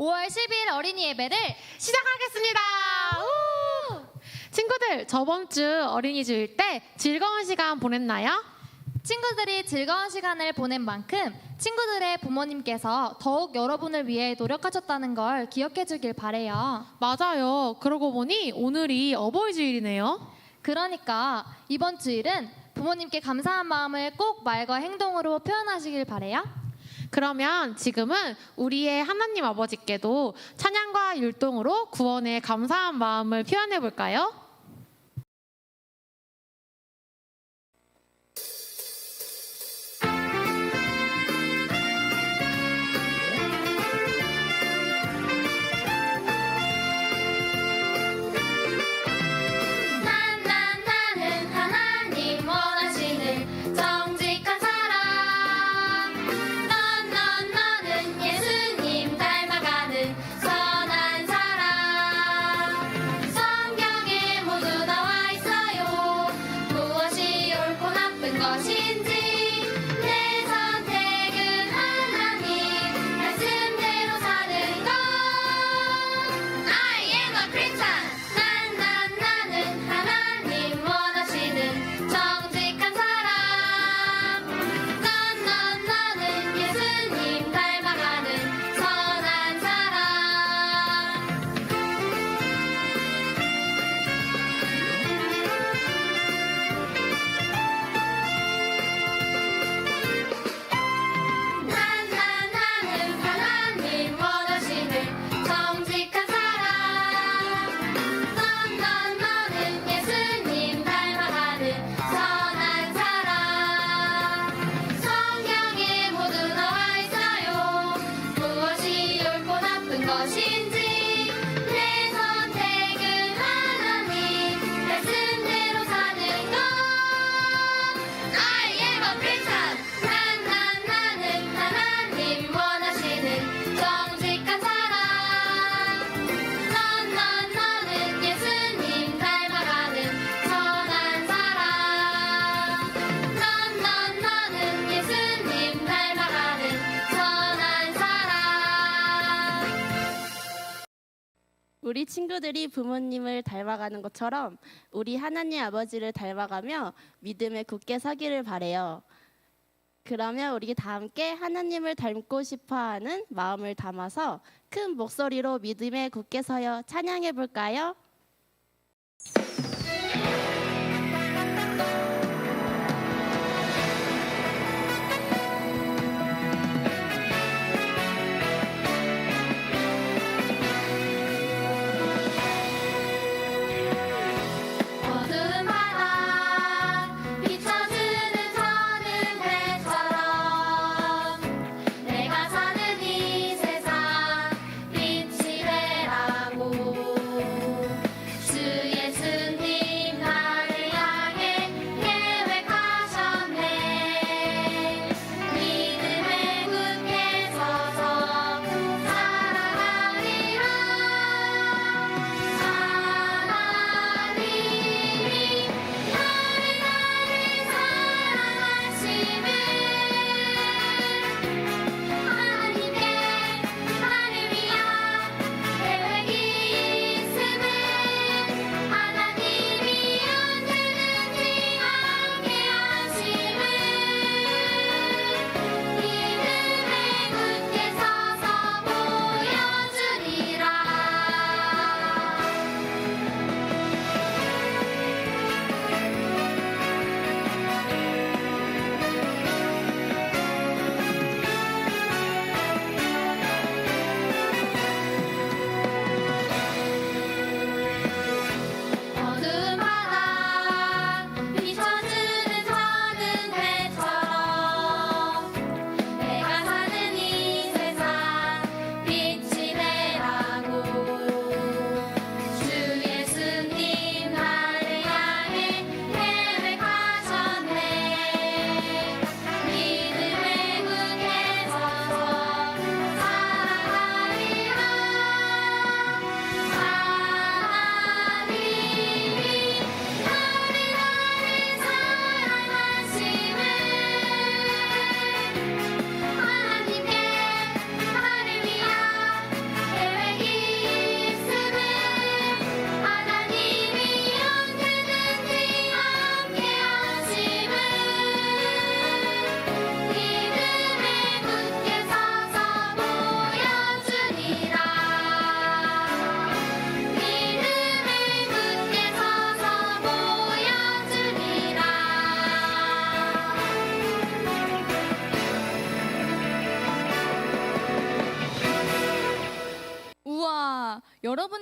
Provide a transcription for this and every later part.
5월 10일 어린이 예배를 시작하겠습니다. 우! 친구들, 저번 주 어린이 주일 때 즐거운 시간 보냈나요? 친구들이 즐거운 시간을 보낸 만큼 친구들의 부모님께서 더욱 여러분을 위해 노력하셨다는 걸 기억해 주길 바래요. 맞아요. 그러고 보니 오늘이 어버이 주일이네요. 그러니까 이번 주일은 부모님께 감사한 마음을 꼭 말과 행동으로 표현하시길 바래요. 그러면 지금은 우리의 하나님 아버지께도 찬양과 율동으로 구원의 감사한 마음을 표현해 볼까요? 친구들이 부모님을 닮아가는 것처럼 우리 하나님 아버지를 닮아가며 믿음에 굳게 서기를 바래요. 그러면 우리 다 함께 하나님을 닮고 싶어하는 마음을 담아서 큰 목소리로 믿음에 굳게 서여 찬양해 볼까요?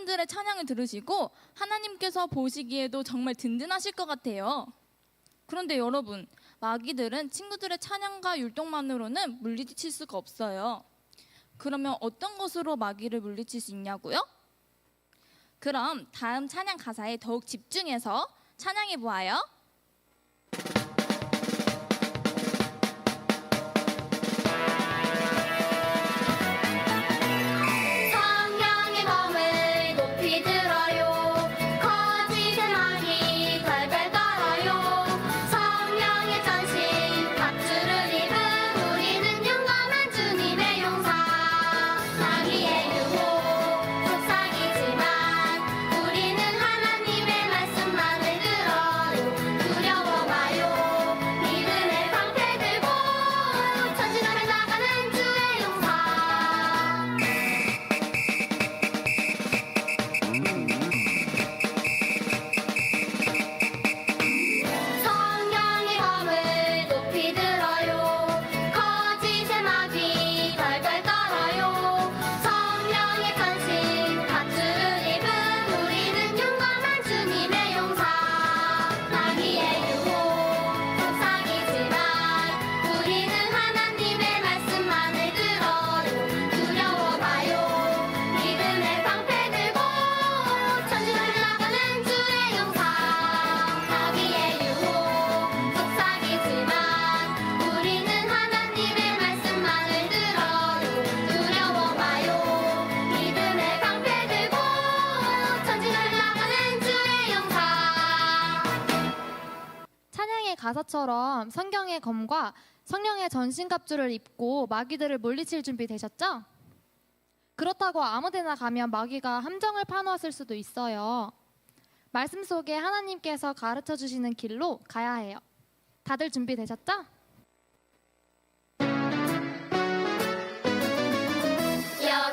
여러분들의 찬양을 들으시고 하나님께서 보시기에도 정말 든든하실 것 같아요. 그런데 여러분, 마귀들은 친구들의 찬양과 율동만으로는 물리칠 수가 없어요. 그러면 어떤 것으로 마귀를 물리칠 수 있냐고요? 그럼 다음 찬양 가사에 더욱 집중해서 찬양해 보아요. 가사처럼 성경의 검과 성령의 전신갑주를 입고 마귀들을 물리칠 준비 되셨죠? 그렇다고 아무 데나 가면 마귀가 함정을 파놓았을 수도 있어요. 말씀 속에 하나님께서 가르쳐 주시는 길로 가야 해요. 다들 준비되셨죠? 저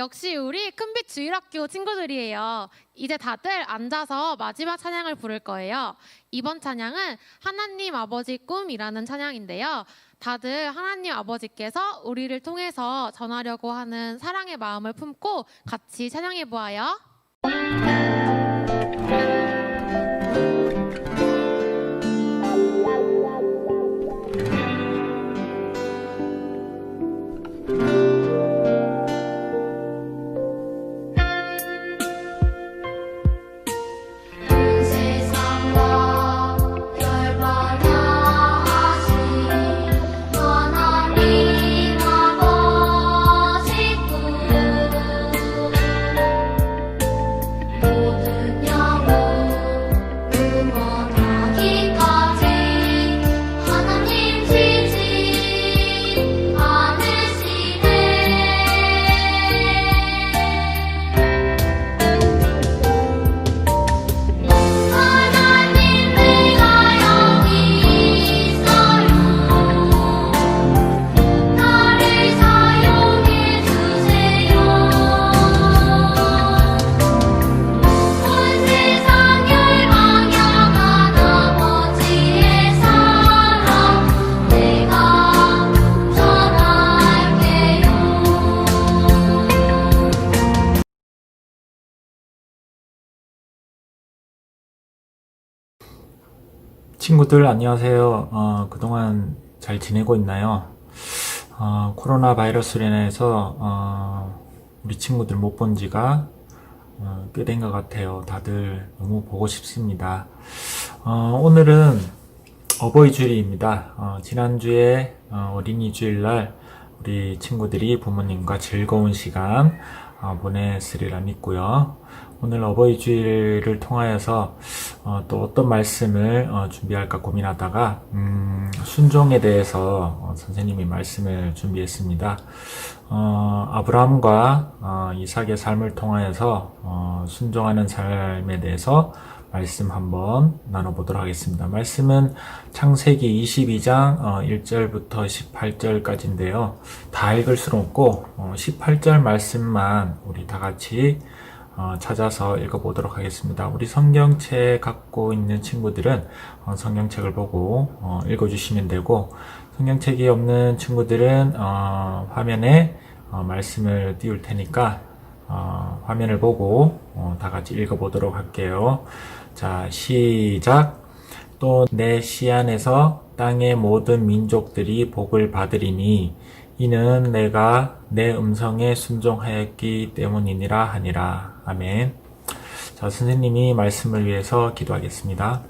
역시 우리 큰빛 주일학교 친구들이에요. 이제 다들 앉아서 마지막 찬양을 부를 거예요. 이번 찬양은 하나님 아버지 꿈이라는 찬양인데요. 다들 하나님 아버지께서 우리를 통해서 전하려고 하는 사랑의 마음을 품고 같이 찬양해 보아요. 친구들 안녕하세요. 어, 그동안 잘 지내고 있나요? 어, 코로나 바이러스로 인해서 어, 우리 친구들 못 본 지가 어, 꽤된 것 같아요. 다들 너무 보고 싶습니다. 어, 오늘은 어버이 주일입니다. 어, 지난주에 어, 어린이 주일날 우리 친구들이 부모님과 즐거운 시간 어, 보냈으리라 믿고요. 오늘 어버이 주일을 통하여서 어, 또 어떤 말씀을 어, 준비할까 고민하다가 음, 순종에 대해서 어, 선생님이 말씀을 준비했습니다. 어, 아브라함과 어, 이삭의 삶을 통하여서 어, 순종하는 삶에 대해서 말씀 한번 나눠보도록 하겠습니다. 말씀은 창세기 22장 어, 1절부터 18절까지인데요. 다 읽을 수는 없고 어, 18절 말씀만 우리 다 같이 어, 찾아서 읽어보도록 하겠습니다. 우리 성경책 갖고 있는 친구들은 어, 성경책을 보고 어, 읽어주시면 되고 성경책이 없는 친구들은 어, 화면에 어, 말씀을 띄울 테니까 어, 화면을 보고 어, 다 같이 읽어보도록 할게요. 자, 시작. 또 내 시안에서 땅의 모든 민족들이 복을 받으리니 이는 내가 내 음성에 순종하였기 때문이니라 하니라. 아멘. 자, 선생님이 말씀을 위해서 기도하겠습니다.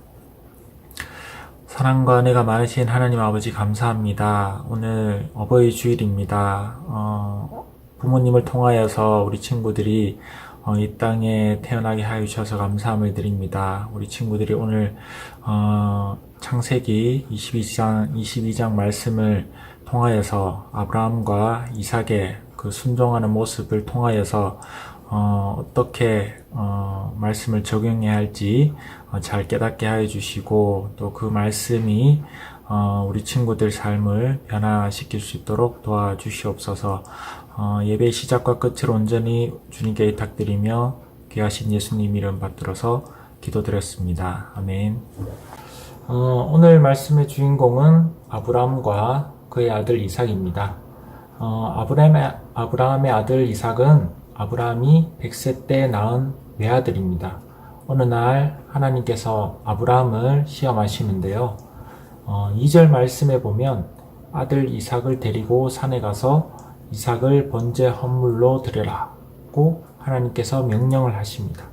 사랑과 은혜가 많으신 하나님 아버지 감사합니다. 오늘 어버이 주일입니다. 어, 부모님을 통하여서 우리 친구들이 어, 이 땅에 태어나게 하여 주셔서 감사함을 드립니다. 우리 친구들이 오늘 어, 창세기 22장 22장 말씀을 통하여서 아브라함과 이삭의 그 순종하는 모습을 통하여서 어, 어떻게 어, 말씀을 적용해야 할지 어, 잘 깨닫게 하여 주시고 또 그 말씀이 어, 우리 친구들 삶을 변화시킬 수 있도록 도와주시옵소서. 어, 예배 시작과 끝을 온전히 주님께 의탁드리며 귀하신 예수님 이름 받들어서 기도드렸습니다. 아멘. 어, 오늘 말씀의 주인공은 아브라함과 그의 아들 이삭입니다. 어, 아브라함의, 아브라함의 아들 이삭은 아브라함이 100세 때 낳은 외아들입니다. 어느 날 하나님께서 아브라함을 시험하시는데요. 어, 2절 말씀에 보면 아들 이삭을 데리고 산에 가서 이삭을 번제 헌물로 드려라고 하나님께서 명령을 하십니다.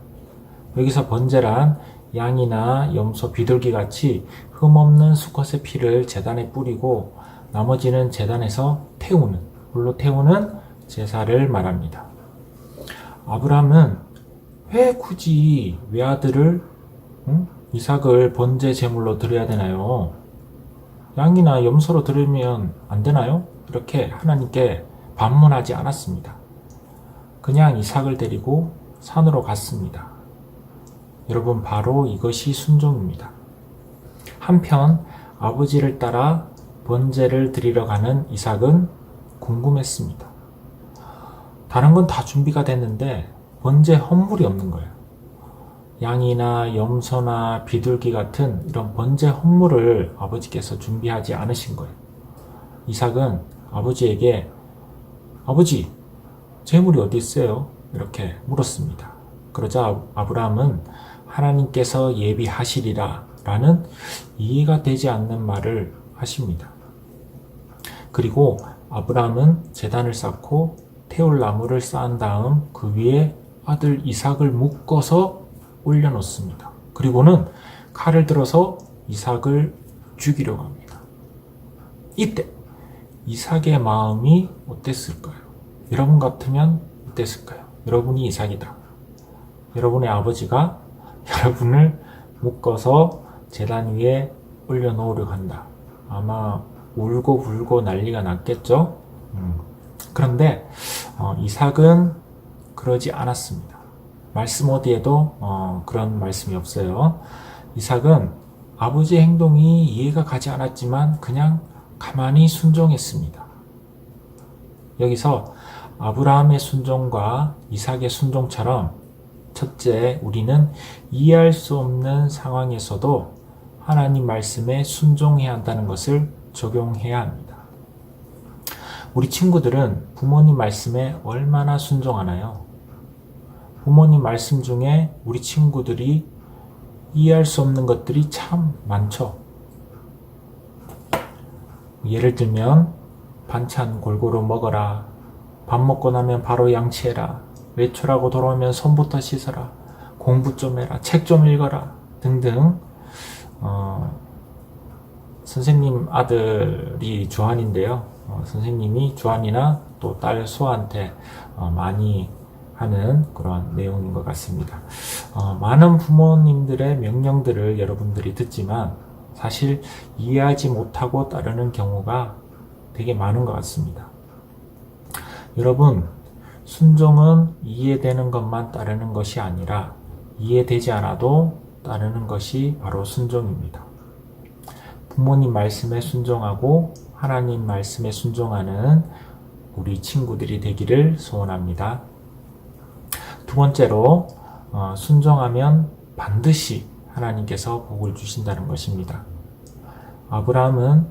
여기서 번제란 양이나 염소, 비둘기 같이 흠없는 수컷의 피를 제단에 뿌리고 나머지는 제단에서 태우는 불로 태우는 제사를 말합니다. 아브라함은 왜 굳이 외아들을 응? 이삭을 번제 제물로 드려야 되나요? 양이나 염소로 드리면 안 되나요? 이렇게 하나님께 반문하지 않았습니다. 그냥 이삭을 데리고 산으로 갔습니다. 여러분, 바로 이것이 순종입니다. 한편 아버지를 따라 번제를 드리러 가는 이삭은 궁금했습니다. 다른 건 다 준비가 됐는데 번제 헌물이 없는 거예요. 양이나 염소나 비둘기 같은 이런 번제 헌물을 아버지께서 준비하지 않으신 거예요. 이삭은 아버지에게 아버지, 재물이 어디 있어요? 이렇게 물었습니다. 그러자 아브라함은 하나님께서 예비하시리라 라는 이해가 되지 않는 말을 하십니다. 그리고 아브라함은 재단을 쌓고 태울 나무를 쌓은 다음 그 위에 아들 이삭을 묶어서 올려놓습니다. 그리고는 칼을 들어서 이삭을 죽이려고 합니다. 이때 이삭의 마음이 어땠을까요? 여러분 같으면 어땠을까요? 여러분이 이삭이다. 여러분의 아버지가 여러분을 묶어서 재단 위에 올려놓으려고 한다. 아마 울고 불고 난리가 났겠죠? 음. 그런데 어, 이삭은 그러지 않았습니다. 말씀 어디에도 어, 그런 말씀이 없어요. 이삭은 아버지의 행동이 이해가 가지 않았지만 그냥 가만히 순종했습니다. 여기서 아브라함의 순종과 이삭의 순종처럼 첫째, 우리는 이해할 수 없는 상황에서도 하나님 말씀에 순종해야 한다는 것을 적용해야 합니다. 우리 친구들은 부모님 말씀에 얼마나 순종하나요? 부모님 말씀 중에 우리 친구들이 이해할 수 없는 것들이 참 많죠. 예를 들면 반찬 골고루 먹어라. 밥 먹고 나면 바로 양치해라. 외출하고 돌아오면 손부터 씻어라. 공부 좀 해라. 책 좀 읽어라. 등등. 어, 선생님 아들이 주한인데요. 어, 선생님이 주한이나 또 딸 수아한테 어, 많이 하는 그런 내용인 것 같습니다. 어, 많은 부모님들의 명령들을 여러분들이 듣지만 사실 이해하지 못하고 따르는 경우가 되게 많은 것 같습니다. 여러분, 순종은 이해되는 것만 따르는 것이 아니라 이해되지 않아도 따르는 것이 바로 순종입니다. 부모님 말씀에 순종하고 하나님 말씀에 순종하는 우리 친구들이 되기를 소원합니다. 두 번째로 어, 순종하면 반드시 하나님께서 복을 주신다는 것입니다. 아브라함은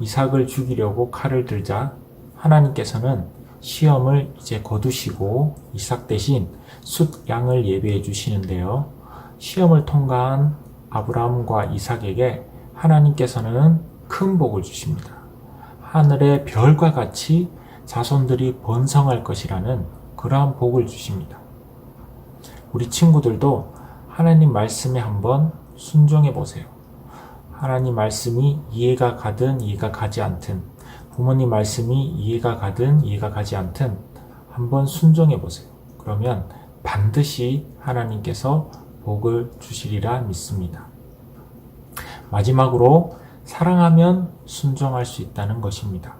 이삭을 죽이려고 칼을 들자 하나님께서는 시험을 이제 거두시고 이삭 대신 숫 양을 예비해 주시는데요. 시험을 통과한 아브라함과 이삭에게 하나님께서는 큰 복을 주십니다. 하늘의 별과 같이 자손들이 번성할 것이라는 그러한 복을 주십니다. 우리 친구들도 하나님 말씀에 한번 순종해 보세요. 하나님 말씀이 이해가 가든 이해가 가지 않든 부모님 말씀이 이해가 가든 이해가 가지 않든 한번 순종해 보세요. 그러면 반드시 하나님께서 복을 주시리라 믿습니다. 마지막으로 사랑하면 순종할 수 있다는 것입니다.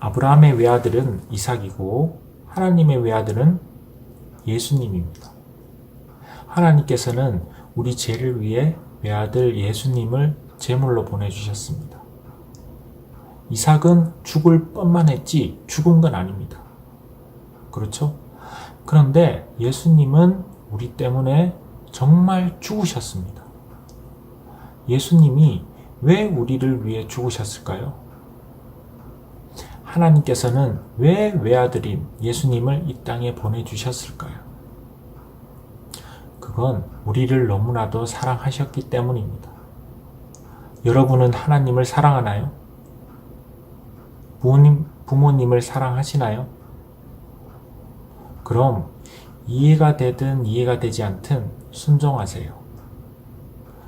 아브라함의 외아들은 이삭이고 하나님의 외아들은 예수님입니다. 하나님께서는 우리 죄를 위해 외아들 예수님을 제물로 보내주셨습니다. 이삭은 죽을 뻔만 했지 죽은 건 아닙니다. 그렇죠? 그런데 예수님은 우리 때문에 정말 죽으셨습니다. 예수님이 왜 우리를 위해 죽으셨을까요? 하나님께서는 왜 외아들인 예수님을 이 땅에 보내주셨을까요? 그건 우리를 너무나도 사랑하셨기 때문입니다. 여러분은 하나님을 사랑하나요? 부모님, 부모님을 사랑하시나요? 그럼 이해가 되든 이해가 되지 않든 순종하세요.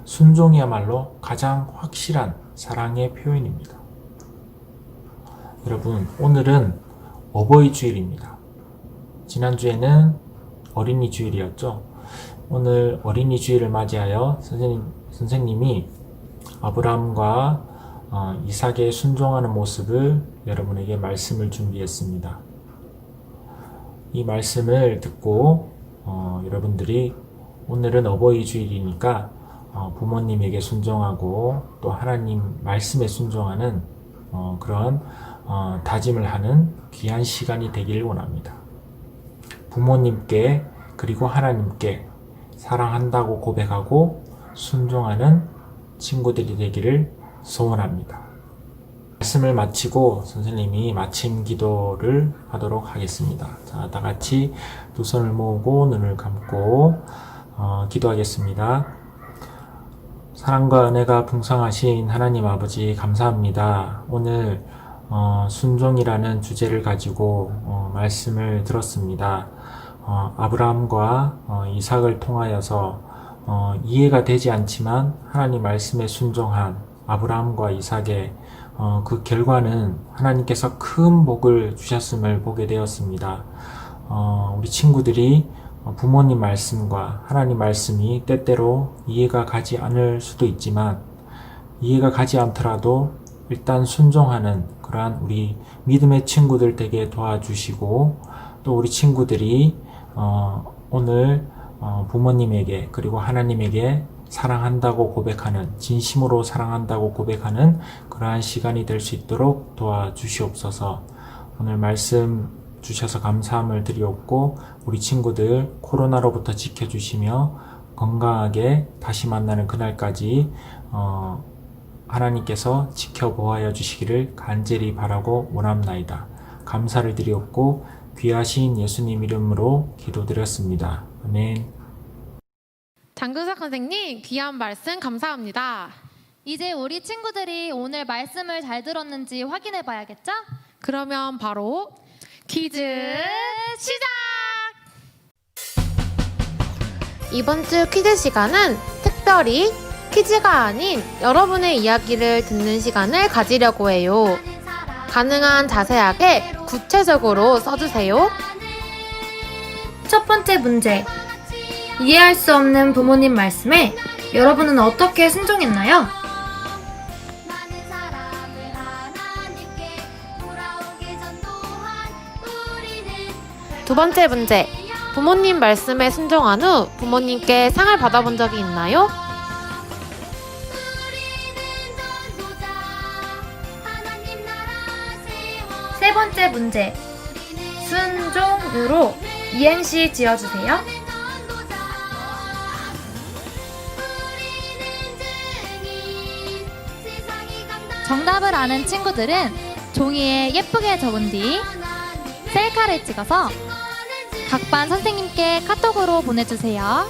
순종이야말로 가장 확실한 사랑의 표현입니다. 여러분, 오늘은 어버이 주일입니다. 지난주에는 어린이 주일이었죠. 오늘 어린이 주일을 맞이하여 선생님, 선생님이 아브라함과 어, 이삭의 순종하는 모습을 여러분에게 말씀을 준비했습니다. 이 말씀을 듣고 어, 여러분들이 오늘은 어버이 주일이니까 어, 부모님에게 순종하고 또 하나님 말씀에 순종하는 어, 그런 어, 다짐을 하는 귀한 시간이 되길 원합니다. 부모님께 그리고 하나님께 사랑한다고 고백하고 순종하는 친구들이 되기를 소원합니다. 말씀을 마치고 선생님이 마침 기도를 하도록 하겠습니다. 자, 다 같이 두 손을 모으고 눈을 감고 어, 기도하겠습니다. 사랑과 은혜가 풍성하신 하나님 아버지 감사합니다. 오늘 어, 순종이라는 주제를 가지고 어, 말씀을 들었습니다. 어, 아브라함과 어, 이삭을 통하여서 어, 이해가 되지 않지만 하나님 말씀에 순종한 아브라함과 이삭의 어, 그 결과는 하나님께서 큰 복을 주셨음을 보게 되었습니다. 어, 우리 친구들이 어, 부모님 말씀과 하나님 말씀이 때때로 이해가 가지 않을 수도 있지만 이해가 가지 않더라도 일단 순종하는 그러한 우리 믿음의 친구들 되게 도와주시고 또 우리 친구들이 어, 오늘 어, 부모님에게 그리고 하나님에게 사랑한다고 고백하는 진심으로 사랑한다고 고백하는 그러한 시간이 될 수 있도록 도와주시옵소서. 오늘 말씀 주셔서 감사함을 드리옵고 우리 친구들 코로나로부터 지켜주시며 건강하게 다시 만나는 그날까지 어, 하나님께서 지켜보아여 주시기를 간절히 바라고 원합나이다. 감사를 드리옵고 귀하신 예수님 이름으로 기도드렸습니다. 아멘. 장근석 선생님 귀한 말씀 감사합니다. 이제 우리 친구들이 오늘 말씀을 잘 들었는지 확인해 봐야겠죠? 그러면 바로 퀴즈 시작! 이번 주 퀴즈 시간은 특별히 퀴즈가 아닌 여러분의 이야기를 듣는 시간을 가지려고 해요. 가능한 자세하게 구체적으로 써주세요. 첫 번째 문제. 이해할 수 없는 부모님 말씀에 여러분은 어떻게 순종했나요? 두 번째 문제. 부모님 말씀에 순종한 후 부모님께 상을 받아본 적이 있나요? 세 번째 문제. 순종으로 이행시 지어주세요. 정답을 아는 친구들은 종이에 예쁘게 적은 뒤 셀카를 찍어서 각반 선생님께 카톡으로 보내주세요.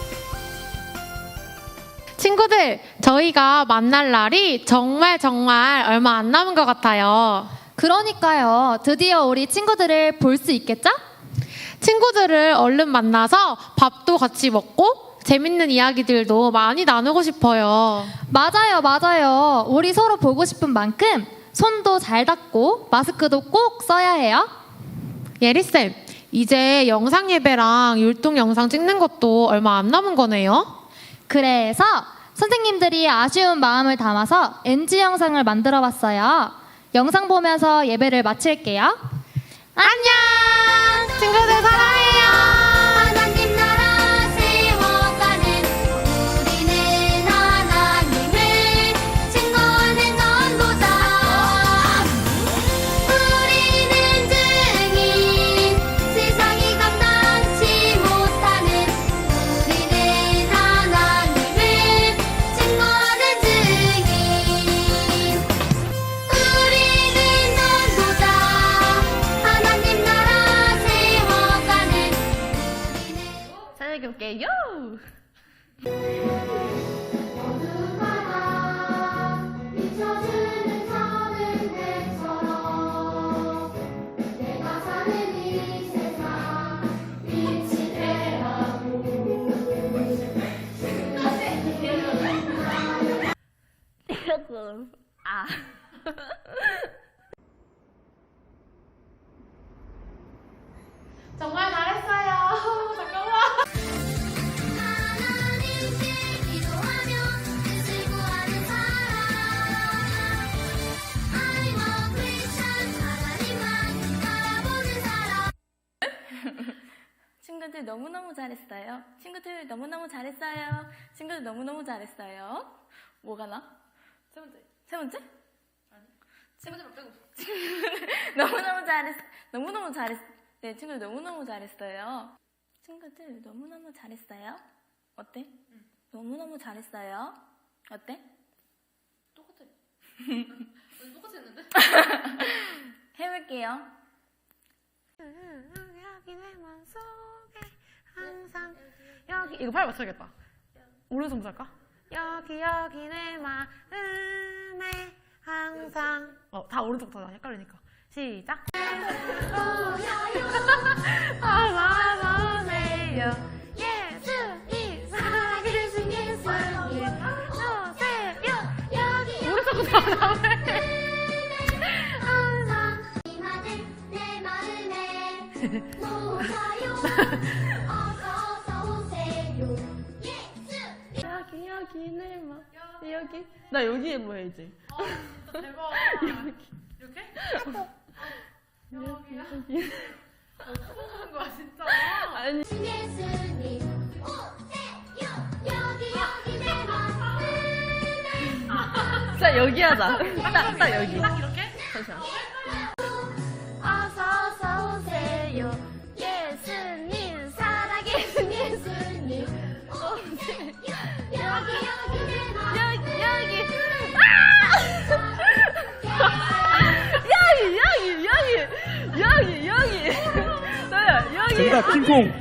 친구들, 저희가 만날 날이 정말 정말 얼마 안 남은 것 같아요. 그러니까요. 드디어 우리 친구들을 볼 수 있겠죠? 친구들을 얼른 만나서 밥도 같이 먹고 재밌는 이야기들도 많이 나누고 싶어요. 맞아요, 맞아요. 우리 서로 보고 싶은 만큼 손도 잘 닦고 마스크도 꼭 써야 해요. 예리쌤, 이제 영상 예배랑 율동 영상 찍는 것도 얼마 안 남은 거네요. 그래서 선생님들이 아쉬운 마음을 담아서 NG 영상을 만들어 봤어요. 영상 보면서 예배를 마칠게요. 안녕! 친구들 사랑해요! 아. 정말 잘했어요. 잠깐만. 친구들 너무너무 잘했어요. 친구들 너무너무 잘했어요. 친구들 너무너무 잘했어요. 뭐가 나? 세 번째. 세 번째? 아니. 친구들 빼고. 너무너무 잘했, 너무너무 잘했, 네, 친구들 너무너무 잘했어요. 친구들 너무너무 잘했어요. 어때? 너무너무 잘했어요. 어때? 똑같아. 똑같이 했는데? 해볼게요. 여기 내 맘속에 항상 여기 이거 팔 맞춰야겠다. 오른손 할까? 여기 여기 내 마음에 항상. 어 다 오른쪽부터 헷갈리니까. 시작. 아 마음에요 예수님 오세요. 여기 오른쪽부터 나오네. 항상 이만을 내 마음에 모아요 기 여기 내 마. 여기. 나 여기에 뭐 해야지. 대박. 이렇게? 여기 여기. 하는 거야 진짜. 아니. 예수님 오세요 여기 여기 내 마음에 진짜 여기 하자. 딱, 딱 여기. 여기 여기